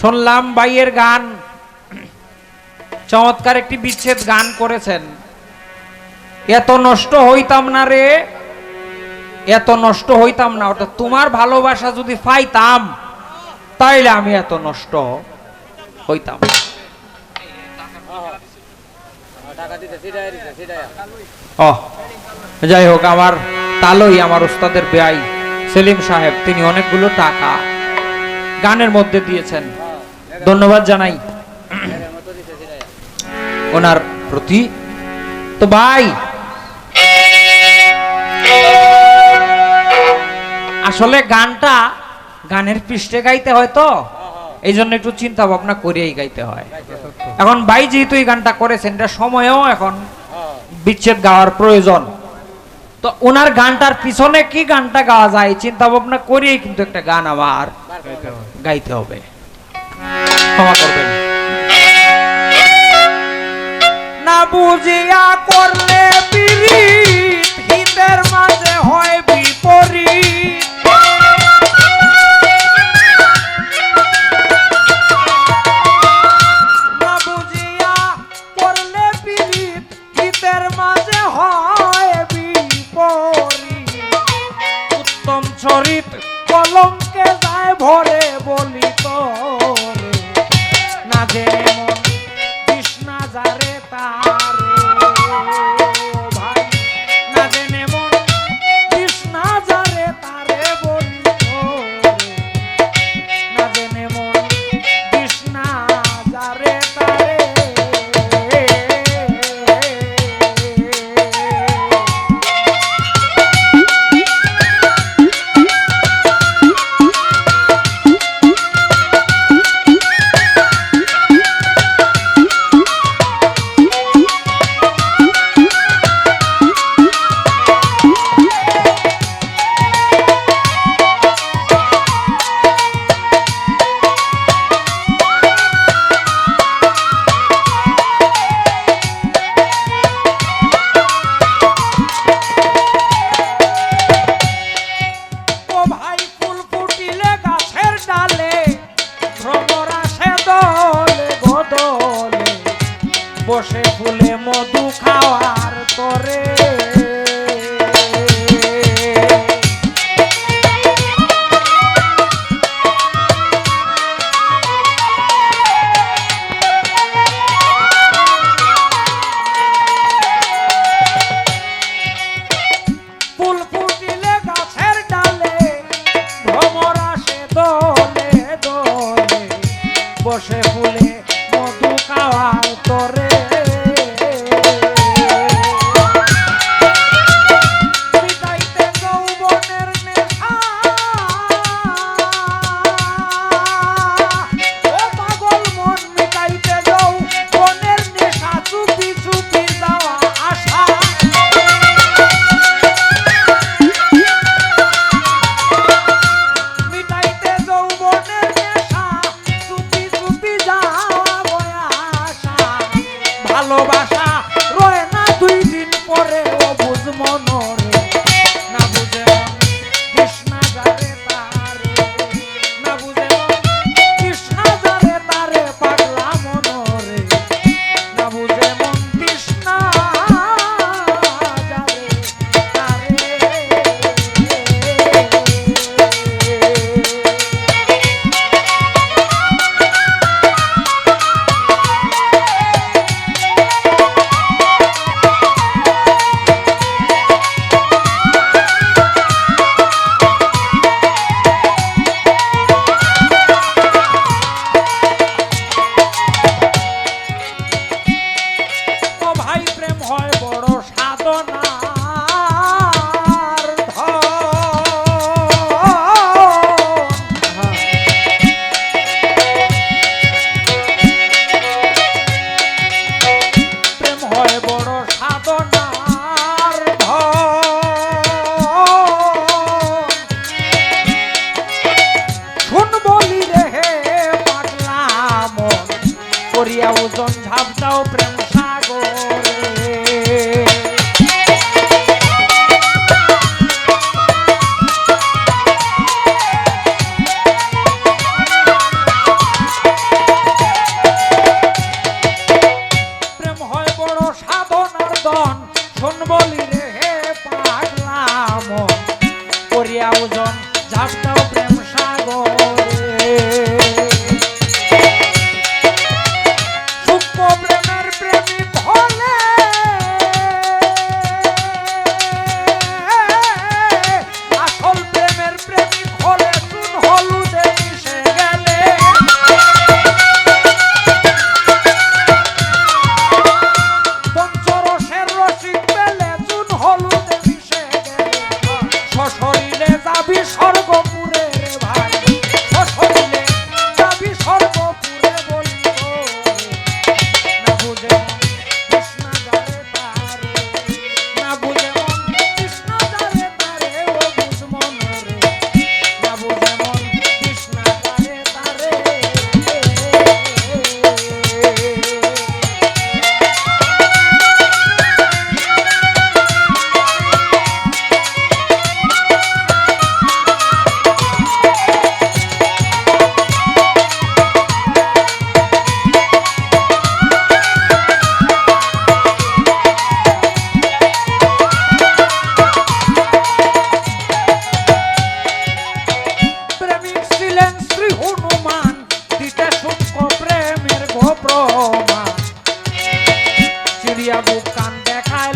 শুনলাম বাইয়ের গান। চমৎকার একটি বিচ্ছেদ গান করেছেন। এত নষ্ট হইতাম না রে। এত নষ্ট হইতাম না, অর্থাৎ তোমার ভালোবাসা যদি পাইতাম, তাইলে আমি এত নষ্ট হইতাম। যাই হোক, আমার তালই, আমার উস্তাদের বেআই সেলিম সাহেব, তিনি অনেকগুলো টাকা গানের মধ্যে দিয়েছেন। ধন্যবাদ জানাই। ওনার প্রতি। তো ভাই, আসলে গানটা গানের পৃষ্ঠে গাইতে হয় তো? এই জন্য একটু চিন্তা ভাবনা করেই গাইতে হয়। এখন ভাই যেহেতু এই গানটা করেছেন, এটা সময়েও এখন বিচ্ছেদ গাওয়ার প্রয়োজন। তো ওনার গানটার পিছনে কি গানটা গাওয়া যায় চিন্তা ভাবনা করেই কিন্তু একটা গান আমার গাইতে হবে। ক্ষমা করবেন। না বুঝিয়া করলে মাঝে হয় বিপরীত। না বুঝিয়া করলে পিরিত হিতের হয় বিপরীত। উত্তম চরিত কলঙ্কে যায় ভরে দলে বসে ফুলে মধু খাওয়ার তরে। বসে ফুলে ভালোবাসা রয়ে না দুই দিন পরে ও বুঝ মনরে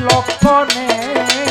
লক্ষণে